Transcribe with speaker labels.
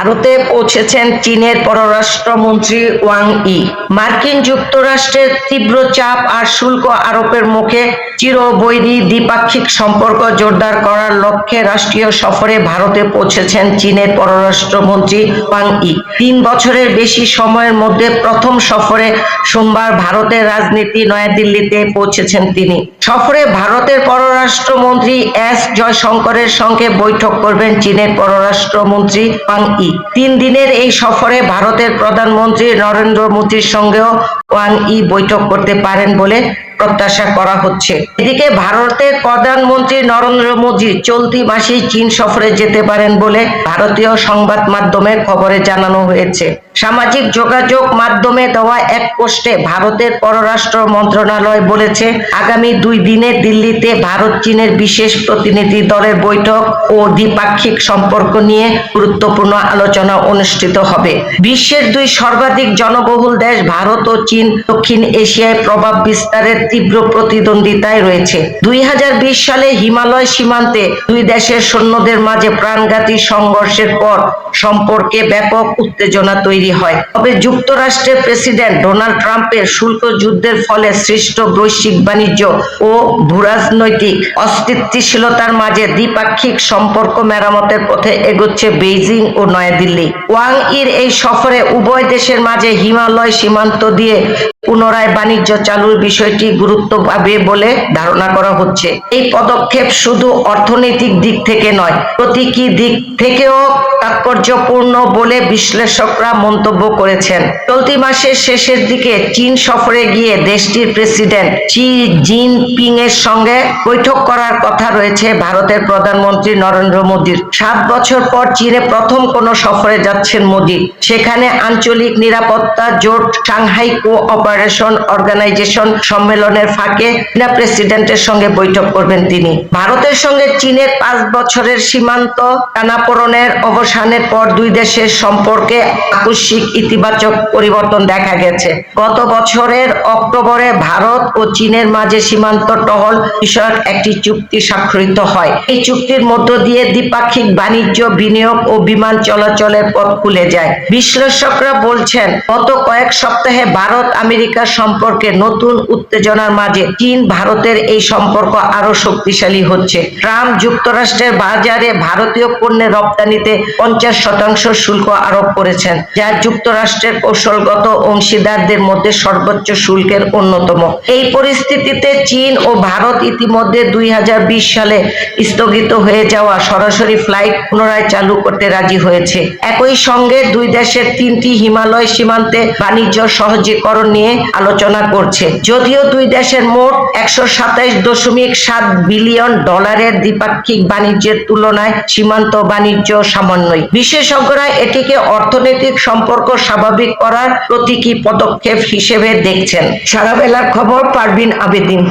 Speaker 1: ভারতে পৌঁছেছেন চীনের পররাষ্ট্রমন্ত্রী ওয়াং ই। মার্কিন যুক্তরাষ্ট্রের তীব্র চাপ আর শুল্ক আরোপের মুখে চিরবৈরী দ্বিপাক্ষিক সম্পর্ক জোরদার করার লক্ষ্যে রাষ্ট্রীয় সফরে ভারতে পৌঁছেছেন চীনের পররাষ্ট্রমন্ত্রী ওয়াং ই। তিন বছরের বেশি সময়ের মধ্যে প্রথম সফরে সোমবার ভারতের রাজনীতি নয়াদিল্লিতে পৌঁছেছেন তিনি। সফরে ভারতের পররাষ্ট্রমন্ত্রী এস জয়শঙ্করের সঙ্গে বৈঠক করবেন চীনের পররাষ্ট্রমন্ত্রী ওয়াং ই। তিন দিনের এই সফরে ভারতের প্রধানমন্ত্রী নরেন্দ্র মোদীর সঙ্গেও ওয়াং ই বৈঠক করতে পারেন বলে প্রত্যাশা করা হচ্ছে। এদিকে ভারতের প্রধানমন্ত্রী নরেন্দ্র মোদী চলতি মাসেই চীন সফরে যেতে পারেন বলে ভারতীয় সংবাদ মাধ্যমের খবরে জানানো হয়েছে। সামাজিক যোগাযোগ মাধ্যমে দেওয়া এক পোস্টে ভারতের পররাষ্ট্র মন্ত্রণালয় বলেছে, আগামী দুই দিনে দিল্লিতে ভারত চীনের বিশেষ প্রতিনিধি দলের বৈঠক ও দ্বিপাক্ষিক সম্পর্ক নিয়ে গুরুত্বপূর্ণ আলোচনা অনুষ্ঠিত হবে। বিশ্বের দুই সর্বাধিক জনবহুল দেশ ভারত ও চীন দক্ষিণ এশিয়ায় প্রভাব বিস্তারের তীব্র প্রতিদ্বন্দ্বিতায় রয়েছে। দুই সালে হিমালয় সীমান্তে দুই দেশের সৈন্যদের মাঝে প্রাণঘাতী সংঘর্ষের পর সম্পর্কে ব্যাপক উত্তেজনা তৈরি হয়। তবে যুক্তরাষ্ট্রের প্রেসিডেন্ট ডোনাল্ড ট্রাম্পের শুল্ক যুদ্ধের ফলে সৃষ্ট বৈশ্বিক বাণিজ্য ও ভূরাজনৈতিক অস্থিতিশীলতার মাঝে দ্বিপাক্ষিক সম্পর্ক মেরামতের পথে এগোচ্ছে বেইজিং ও নয়াদিল্লি। ওয়াং ইর এই সফরে উভয় দেশের মাঝে হিমালয় সীমান্ত দিয়ে পুনরায় বাণিজ্য চালুর বিষয়টি গুরুত্ব পাবে বলে ধারণা করা হচ্ছে। এই পদক্ষেপ শুধু অর্থনৈতিক দিক থেকে নয়, প্রতীকী দিক থেকেও তাৎপর্যপূর্ণ বলে বিশ্লেষকরা মন্তব্য করেছেন। চলতি মাসের শেষের দিকে চীন সফরে গিয়ে দেশটির প্রেসিডেন্ট চি জিনপিং এর সঙ্গে বৈঠক করার কথা রয়েছে ভারতের প্রধানমন্ত্রী নরেন্দ্র মোদীর। সাত বছর পর চীনে প্রথম কোনো সফরে যাচ্ছেন মোদী। সেখানে আঞ্চলিক নিরাপত্তা জোট সাংহাই কো অপারেশন অর্গানাইজেশন সম্মেলনের ফাঁকে চীনা প্রেসিডেন্টের সঙ্গে বৈঠক করবেন তিনি। ভারতের সঙ্গে চীনের পাঁচ বছরের সীমান্ত টানাপোড়নের অবসানের পর দুই দেশের সম্পর্কে আকস্মিক ইতিবাচক পরিবর্তন দেখা গেছে। গত বছরের অক্টোবরে ভারত ও চীনের মাঝে সীমান্ত টহল বিষয়ক একটি চুক্তি স্বাক্ষরিত হয়। এই চুক্তির মধ্য দিয়ে দ্বিপাক্ষিক বাণিজ্য, বিনিয়োগ ও বিমান চলাচলের পথ খুলে যায়। বিশ্লেষকরা বলছেন, গত কয়েক সপ্তাহে ভারত আমেরিকার সম্পর্কে নতুন উত্তেজনার মাঝে চীন ভারতের এই সম্পর্ক আরও শক্তিশালী হচ্ছে। ট্রাম্প যুক্তরাষ্ট্রের বাজারে ভারতীয় পণ্যের রপ্তানিতে পঞ্চাশ শতাংশ শুল্ক আরোপ করেছেন, যা যুক্তরাষ্ট্রের কৌশলগত অংশীদারদের মধ্যে সর্বোচ্চ শুল্কের অন্যতম। এই পরিস্থিতিতে চীন ও ভারত ইতিমধ্যে দুই হাজার বিশ সালে স্থগিত হয়ে যাওয়া সরাসরি ফ্লাইট পুনরায় চালু করতে রাজি হয়েছে। একই সঙ্গে দুই দেশের তিনটি হিমালয় সীমান্তে বাণিজ্য সহজীকরণ নিয়ে আলোচনা করছে। যদিও দুই দেশের মোট একশো সাতাইশ দশমিক সাত বিলিয়ন ডলারের দ্বিপাক্ষিক বাণিজ্যের তুলনায় সীমান্ত বাণিজ্য সামান্যই বিশেষজ্ঞরা এটিকে অর্থনৈতিক সম্পর্ক স্বাভাবিক করার প্রতীকী পদক্ষেপ হিসেবে দেখছেন। সারা বেলার খবর পারবিন আবেদিন।